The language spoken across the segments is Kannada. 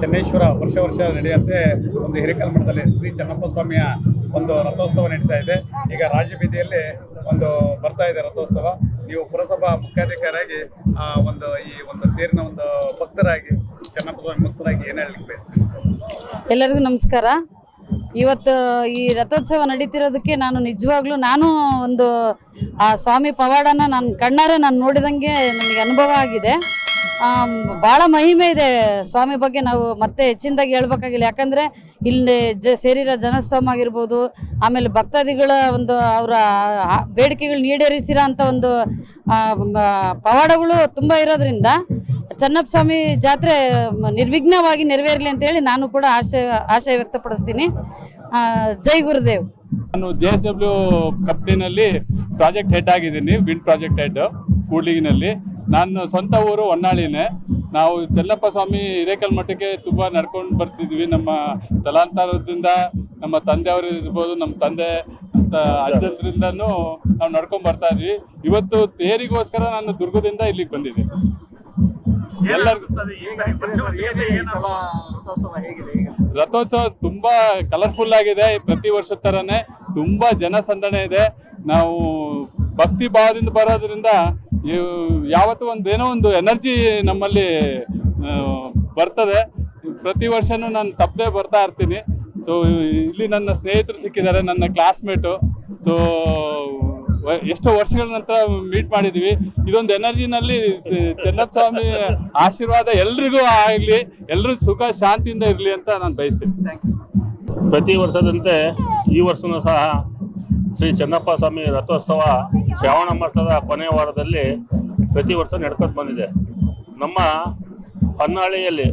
ಚೆನ್ನೇಶ್ವರ ವರ್ಷ ವರ್ಷ ನಡೆಯುತ್ತೆ. ಒಂದು ಹಿರೇಕಲ್ ಮಠದಲ್ಲಿ ಶ್ರೀ ಚನ್ನಪ್ಪ ಸ್ವಾಮಿಯ ಒಂದು ರಥೋತ್ಸವ ನಡೀತಾ ಇದೆ. ಈಗ ರಾಜಬೀದಿಯಲ್ಲಿ ಒಂದು ಬರ್ತಾ ಇದೆ ರಥೋತ್ಸವ. ನೀವು ಪುರಸಭಾ ಮುಖ್ಯಾಧಿಕಾರಿಯಾಗಿ, ಆ, ಒಂದು ಈ ಒಂದು ತೀರ್ನ ಒಂದು ಭಕ್ತರಾಗಿ ಚನ್ನಪ್ಪ ಸ್ವಾಮಿ ಭಕ್ತರಾಗಿ ಏನು ಹೇಳಲಿಕ್ಕೆ ಬಯಸ್ತೀನಿ ಎಲ್ಲರಿಗೂ ನಮಸ್ಕಾರ. ಇವತ್ತು ಈ ರಥೋತ್ಸವ ನಡೀತಿರೋದಕ್ಕೆ ನಾನು ನಿಜವಾಗ್ಲೂ ನಾನು ಒಂದು, ಆ, ಸ್ವಾಮಿ ಪವಾಡನ ನಾನು ಕಣ್ಣಾರೆ ನಾನು ನೋಡಿದಂಗೆ ನನಗೆ ಅನುಭವ ಆಗಿದೆ. ಭಾಳ ಮಹಿಮೆ ಇದೆ ಸ್ವಾಮಿ ಬಗ್ಗೆ ನಾವು ಮತ್ತೆ ಹೆಚ್ಚಿನದಾಗಿ ಹೇಳ್ಬೇಕಾಗಿಲ್ಲ. ಯಾಕಂದರೆ ಇಲ್ಲಿ ಜ, ಸೇರಿರೋ ಜನಸ್ತೋಮ ಆಗಿರ್ಬೋದು, ಆಮೇಲೆ ಭಕ್ತಾದಿಗಳ ಒಂದು ಅವರ ಬೇಡಿಕೆಗಳು ಈಡೇರಿಸಿರೋ ಅಂಥ ಒಂದು ಪವಾಡಗಳು ತುಂಬ ಇರೋದ್ರಿಂದ ಚನ್ನಪ್ಪ ಸ್ವಾಮಿ ಜಾತ್ರೆ ನಿರ್ವಿಘ್ನವಾಗಿ ನೆರವೇರಲಿ ಅಂತೇಳಿ ನಾನು ಕೂಡ ಆಶಯ ಆಶಯ ವ್ಯಕ್ತಪಡಿಸ್ತೀನಿ. ಜೈ ಗುರುದೇವ್. ನಾನು ಜೆ ಎಸ್ ಡಬ್ಲ್ಯೂ ಕಂಪ್ನಿನಲ್ಲಿ ಪ್ರಾಜೆಕ್ಟ್ ಹೆಡ್ ಆಗಿದ್ದೀನಿ, ವಿಂಡ್ ಪ್ರಾಜೆಕ್ಟ್ ಹೆಡ್, ಕೂಡ್ಲಿಗಿನಲ್ಲಿ. ನಾನು ಸ್ವಂತ ಊರು ಹೊನ್ನಾಳಿನೇ. ನಾವು ಚೆನ್ನಪ್ಪ ಸ್ವಾಮಿ ಹಿರೇಕಲ್ ಮಠಕ್ಕೆ ತುಂಬ ನಡ್ಕೊಂಡು ಬರ್ತಿದ್ವಿ. ನಮ್ಮ ತಲಾಂತರದಿಂದ ನಮ್ಮ ತಂದೆಯವರು ಇರ್ಬೋದು ನಮ್ಮ ತಂದೆ ಅಂತ ಅಜ್ಜಂದ್ರಿಂದನೂ ನಾವು ನಡ್ಕೊಂಡು ಬರ್ತಾ ಇದ್ವಿ. ಇವತ್ತು ತೇರಿಗೋಸ್ಕರ ನಾನು ದುರ್ಗದಿಂದ ಇಲ್ಲಿಗೆ ಬಂದಿದ್ದೀನಿ ಎಲ್ಲರಿಗೂ ರಥೋತ್ಸವ ತುಂಬಾ ಕಲರ್ಫುಲ್ ಆಗಿದೆ. ಪ್ರತಿ ವರ್ಷದ ತರನೇ ತುಂಬಾ ಜನಸಂದಣೆ ಇದೆ. ನಾವು ಭಕ್ತಿ ಭಾವದಿಂದ ಬರೋದ್ರಿಂದ ಯಾವತ್ತೂ ಒಂದು ಏನೋ ಒಂದು ಎನರ್ಜಿ ನಮ್ಮಲ್ಲಿ ಬರ್ತದೆ. ಪ್ರತಿ ವರ್ಷನೂ ನಾನು ತಪ್ಪದೆ ಬರ್ತಾ ಇರ್ತೀನಿ. ಸೊ ಇಲ್ಲಿ ನನ್ನ ಸ್ನೇಹಿತರು ಸಿಕ್ಕಿದ್ದಾರೆ, ನನ್ನ ಕ್ಲಾಸ್ಮೇಟು ಸೊ ಎಷ್ಟೋ ವರ್ಷಗಳ ನಂತರ ಮೀಟ್ ಮಾಡಿದ್ವಿ. ಇದೊಂದು ಎನರ್ಜಿನಲ್ಲಿ ಚೆನ್ನಪ್ಪ ಸ್ವಾಮಿ ಆಶೀರ್ವಾದ ಎಲ್ರಿಗೂ ಆಗಲಿ ಎಲ್ಲರೂ ಸುಖ ಶಾಂತಿಯಿಂದ ಇರಲಿ ಅಂತ ನಾನು ಬಯಸ್ತೀನಿ. ಪ್ರತಿ ವರ್ಷದಂತೆ ಈ ವರ್ಷನೂ ಸಹ ಶ್ರೀ ಚನ್ನಪ್ಪ ಸ್ವಾಮಿ ರಥೋತ್ಸವ ಶ್ರಾವಣ ಮಾಸದ ಕೊನೆಯ ವಾರದಲ್ಲಿ ಪ್ರತಿ ವರ್ಷ ನಡ್ಕೊಂಡು ಬಂದಿದೆ. ನಮ್ಮ ಹೊನ್ನಾಳಿಯಲ್ಲಿ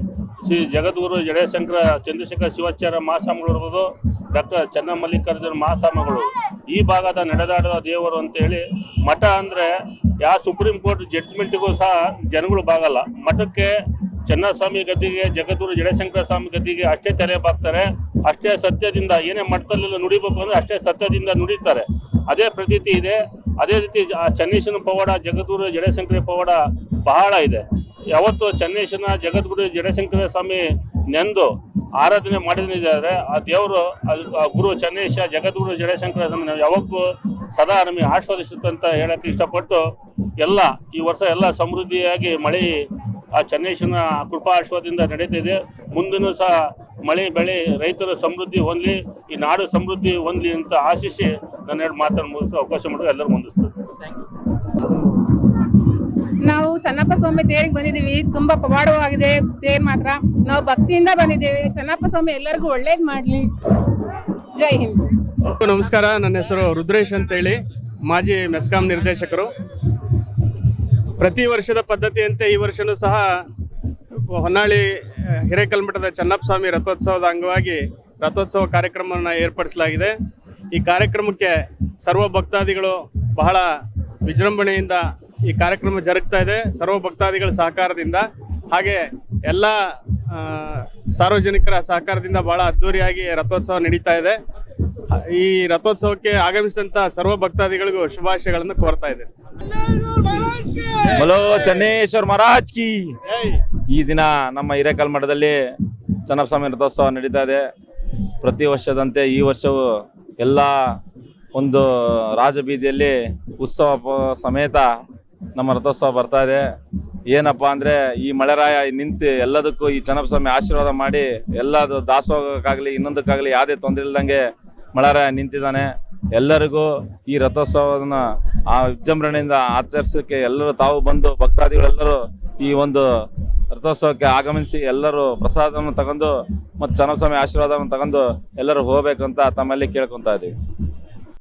ಶ್ರೀ ಜಗದ್ಗುರು ಜಡೇಶಂಕರ ಚಂದ್ರಶೇಖರ ಶಿವಾಚಾರ್ಯ ಮಹಾಸ್ವಾಮಿಗಳು ಇರ್ಬೋದು, ಡಾಕ್ಟರ್ ಚನ್ನಮಲ್ಲಿಕಾರ್ಜುನ ಮಹಾಸ್ವಾಮಿಗಳು. ಈ ಭಾಗದ ನಡೆದಾಡದ ದೇವರು ಅಂತೇಳಿ ಮಠ ಅಂದರೆ ಯಾವ ಸುಪ್ರೀಂ ಕೋರ್ಟ್ ಜಡ್ಜ್ಮೆಂಟ್ಗೂ ಸಹ ಜನಗಳು ಬಾಗಲ್ಲ. ಮಠಕ್ಕೆ ಚನ್ನಸ್ವಾಮಿ ಗದ್ದಿಗೆ, ಜಗದ್ಗುರು ಜಡಶಂಕರ ಸ್ವಾಮಿ ಗದ್ದಿಗೆ ಅಷ್ಟೇ ತೆರೆ ಬಾಗ್ತಾರೆ. ಅಷ್ಟೇ ಸತ್ಯದಿಂದ ಏನೇ ಮಠದಲ್ಲೆಲ್ಲ ನುಡಿಬೇಕು ಅಂದ್ರೆ ಅಷ್ಟೇ ಸತ್ಯದಿಂದ ನುಡಿತಾರೆ. ಅದೇ ಪ್ರತೀತಿ ಇದೆ. ಅದೇ ರೀತಿ ಚನ್ನೇಶನ ಪವಾಡ, ಜಗದ್ಗುರು ಜಡಶಂಕರ ಪವಾಡ ಬಹಳ ಇದೆ. ಯಾವತ್ತು ಚನ್ನೇಶನ ಜಗದ್ಗುರು ಜಡಶಂಕರ ಸ್ವಾಮಿ ನೆಂದು ಆರಾಧನೆ ಮಾಡಿದ್ರೆ ಆ ದೇವರು ಗುರು ಚನ್ನೇಶ, ಜಗದ್ಗುರು ಜಡಶಂಕರ ಸ್ವಾಮಿ ನಾವು ಸದಾ ನಮಗೆ ಆಸ್ವಾದಿಸುತ್ತಂತ ಹೇಳಕ್ಕೆ ಇಷ್ಟಪಟ್ಟು ಎಲ್ಲ ಈ ವರ್ಷ ಎಲ್ಲ ಸಮೃದ್ಧಿಯಾಗಿ ಮಳೆ ಆ ಚನ್ನೇಶನ ಕೃಪಾ ನಡೀತಾ ನಡೀತಿದೆ ಮುಂದಿನ ಸಹ ಮಳೆ ಬೆಳೆ ರೈತರ ಸಮೃದ್ಧಿ ಹೊಂದಲಿ ಈ ನಾಡು ಸಮೃದ್ಧಿ ಹೊಂದಲಿ ಅಂತ ಆಶಿಸಿ ನನ್ನ ಎರಡು ಮಾತನ್ನು ಮುಗಿಸೋ ಅವಕಾಶ ಮಾಡಿದ್ರೆ ಎಲ್ಲರೂ ಮುಂದಿಸ್ತಾರೆ. ನಾವು ಚನ್ನಪ್ಪ ಸ್ವಾಮಿ ತೇರಿಗೆ ಬಂದಿದ್ದೀವಿ. ತುಂಬಾ ಪವಾಡವಾಗಿದೆ ತೇರ್ ಮಾತ್ರ. ನಾವು ಭಕ್ತಿಯಿಂದ ಬಂದಿದ್ದೇವೆ. ಚನ್ನಪ್ಪ ಸ್ವಾಮಿ ಎಲ್ಲರಿಗೂ ಒಳ್ಳೇದ್ ಮಾಡ್ಲಿ. ಜೈ ಹಿಂದ್. ನಮಸ್ಕಾರ. ನನ್ನ ಹೆಸರು ರುದ್ರೇಶ್ ಅಂತೇಳಿ. ಮಾಜಿ ಮೆಸ್ಕಾಂ ನಿರ್ದೇಶಕರು. ಪ್ರತಿ ವರ್ಷದ ಪದ್ಧತಿಯಂತೆ ಈ ವರ್ಷನೂ ಸಹ ಹೊನ್ನಾಳಿ ಹಿರೇಕಲ್ ಹಿರೇಕಲ್ಮಠದ ಸ್ವಾಮಿ ರಥೋತ್ಸವದ ಅಂಗವಾಗಿ ರಥೋತ್ಸವ ಕಾರ್ಯಕ್ರಮವನ್ನು ಏರ್ಪಡಿಸಲಾಗಿದೆ. ಈ ಕಾರ್ಯಕ್ರಮಕ್ಕೆ ಸರ್ವ ಭಕ್ತಾದಿಗಳು ಬಹಳ ವಿಜೃಂಭಣೆಯಿಂದ ಈ ಕಾರ್ಯಕ್ರಮ ಜರುಗ್ತಾ ಇದೆ. ಸರ್ವ ಭಕ್ತಾದಿಗಳ ಸಹಕಾರದಿಂದ ಹಾಗೆ ಎಲ್ಲ ಸಾರ್ವಜನಿಕರ ಸಹಕಾರದಿಂದ ಬಹಳ ಅದ್ದೂರಿಯಾಗಿ ರಥೋತ್ಸವ ನಡೀತಾ ಇದೆ. ಈ ರಥೋತ್ಸವಕ್ಕೆ ಆಗಮಿಸಿದಂಥ ಸರ್ವ ಭಕ್ತಾದಿಗಳಿಗೂ ಶುಭಾಶಯಗಳನ್ನು ಕೋರ್ತಾ ಇದ್ದೇನೆ. ಬಲೋ ಚನ್ನೇಶ್ವರ ಮಹಾರಾಜ್ ಕಿ. ಈ ದಿನ ನಮ್ಮ ಹಿರೇಕಲ್ ಮಠದಲ್ಲಿ ಚನ್ನಪ್ಪ ಸ್ವಾಮಿ ರಥೋತ್ಸವ ನಡೀತಾ ಇದೆ. ಪ್ರತಿ ವರ್ಷದಂತೆ ಈ ವರ್ಷವೂ ಎಲ್ಲ ಒಂದು ರಾಜಬೀದಿಯಲ್ಲಿ ಉತ್ಸವ ಸಮೇತ ನಮ್ಮ ರಥೋತ್ಸವ ಬರ್ತಾ ಇದೆ. ಏನಪ್ಪ ಅಂದ್ರೆ ಈ ಮಳೆರಾಯ ನಿಂತು ಎಲ್ಲದಕ್ಕೂ ಈ ಚನ್ನಪ್ಪ ಸ್ವಾಮಿ ಆಶೀರ್ವಾದ ಮಾಡಿ ಎಲ್ಲದು ದಾಸೋಹಕ್ಕಾಗ್ಲಿ ಇನ್ನೊಂದಕ್ಕಾಗ್ಲಿ ಯಾವುದೇ ತೊಂದರೆ ಇಲ್ದಂಗೆ ಮಳೆರಾಯ ನಿಂತಿದ್ದಾನೆ. ಎಲ್ಲರಿಗೂ ಈ ರಥೋತ್ಸವನ ಆ ವಿಜೃಂಭಣೆಯಿಂದ ಆಚರಿಸೋಕೆ ಎಲ್ಲರೂ ತಾವು ಬಂದು ಭಕ್ತಾದಿಗಳೆಲ್ಲರೂ ಈ ಒಂದು ರಥೋತ್ಸವಕ್ಕೆ ಆಗಮಿಸಿ ಎಲ್ಲರೂ ಪ್ರಸಾದವನ್ನು ತಗೊಂಡು ಮತ್ತು ಚನ್ನಸ್ವಾಮಿ ಆಶೀರ್ವಾದವನ್ನು ತಗೊಂಡು ಎಲ್ಲರೂ ಹೋಗ್ಬೇಕಂತ ತಮ್ಮಲ್ಲಿ ಕೇಳ್ಕೊತಾ ಇದೀವಿ